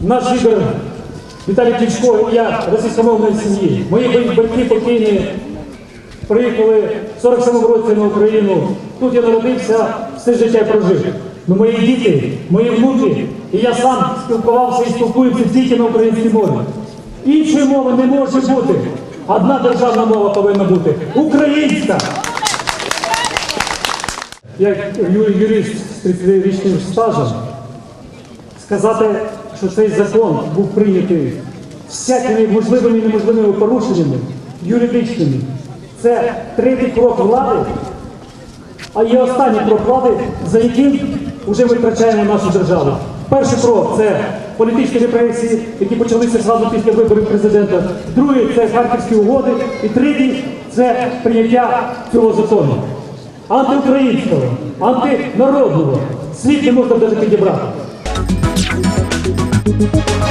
Наш лідер Віталій Кличко і я російськомовної сім'ї. Мої батьки покійні приїхали в 47-му році на Україну. Тут я народився, все життя прожив. Ну, мої діти, мої внуки, і я сам спілкувався і спілкуюся тільки на українській мові. Іншої мови не може бути. Одна державна мова повинна бути українська. Як юрист з 30-річним стажем, сказати, що цей закон був прийнятий всякими можливими і неможливими порушеннями юридичними. Це третій крок влади, а є останній крок влади, за яким вже ми втрачаємо нашу державу. Перший крок це політичні репресії, які почалися зразу після виборів президента. Другий це харківські угоди. І третій це прийняття цього закону. Антиукраїнського, антинародного. Слід не можна навіть підібрати. Thank you.